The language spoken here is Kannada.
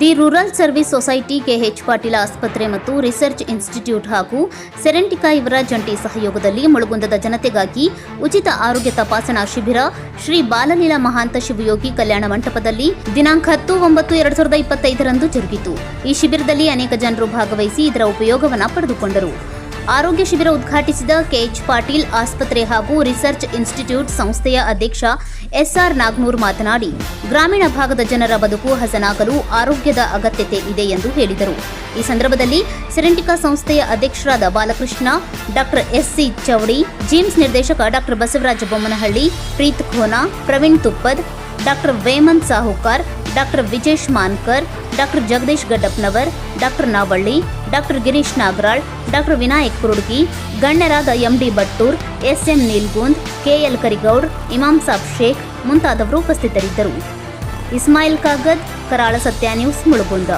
The rural service society KH Patil ಆಸ್ಪತ್ರೆ ಮತ್ತು ರಿಸರ್ಚ್ ಇನ್ಸ್ಟಿಟ್ಯೂಟ್ ಹಾಗೂ ಸೆರೆಂಟಿಕಾ ಇವರ ಜಂಟಿ ಸಹಯೋಗದಲ್ಲಿ ಮುಳುಗುಂದದ ಜನತೆಗಾಗಿ ಉಚಿತ ಆರೋಗ್ಯ ತಪಾಸಣಾ ಶಿಬಿರ ಶ್ರೀ ಬಾಲಲೀಲಾ ಮಹಾಂತ ಶಿವಯೋಗಿ ಕಲ್ಯಾಣ ಮಂಟಪದಲ್ಲಿ ದಿನಾಂಕ ಹತ್ತು ಒಂಬತ್ತು ಎರಡ್ ಸಾವಿರದ ಇಪ್ಪತ್ತೈದರಂದು ಜರುಗಿತು. ಈ ಶಿಬಿರದಲ್ಲಿ ಅನೇಕ ಜನರು ಭಾಗವಹಿಸಿ ಇದರ ಉಪಯೋಗವನ್ನು ಪಡೆದುಕೊಂಡರು. ಆರೋಗ್ಯ ಶಿಬಿರ ಉದ್ಘಾಟಿಸಿದ ಕೆಎಚ್ ಪಾಟೀಲ್ ಆಸ್ಪತ್ರೆ ಹಾಗೂ ರಿಸರ್ಚ್ ಇನ್ಸ್ಟಿಟ್ಯೂಟ್ ಸಂಸ್ಥೆಯ ಅಧ್ಯಕ್ಷ ಎಸ್ಆರ್ ನಾಗ್ನೂರ್ ಮಾತನಾಡಿ, ಗ್ರಾಮೀಣ ಭಾಗದ ಜನರ ಬದುಕು ಹಸನಾಗಲು ಆರೋಗ್ಯದ ಅಗತ್ಯತೆ ಇದೆ ಎಂದು ಹೇಳಿದರು. ಈ ಸಂದರ್ಭದಲ್ಲಿ ಸೆರೆಂಟಿಕಾ ಸಂಸ್ಥೆಯ ಅಧ್ಯಕ್ಷರಾದ Balakrishna, doctor SC Chowdi, GIMS ನಿರ್ದೇಶಕ doctor Basavaraja Bommanahalli, Preet Khona, Praveen Tuppad, doctor Vemanth Sahukar, doctor Vijesh Mankar doctor Jagadish Gaddapnavar doctor Navalli, doctor Girish Nagaral, doctor Vinayak Kurudgi, ಗಣ್ಯರಾದ MD Battur SM Neelgund, KL Karigoud, Imam Sab Sheikh ಮುಂತಾದವರು ಉಪಸ್ಥಿತರಿದ್ದರು. ಇಸ್ಮಾಯಿಲ್ ಕಾಗದ್, ಕರಾಳ ಸತ್ಯ ನ್ಯೂಸ್ ಮುಳುಗುಂದ.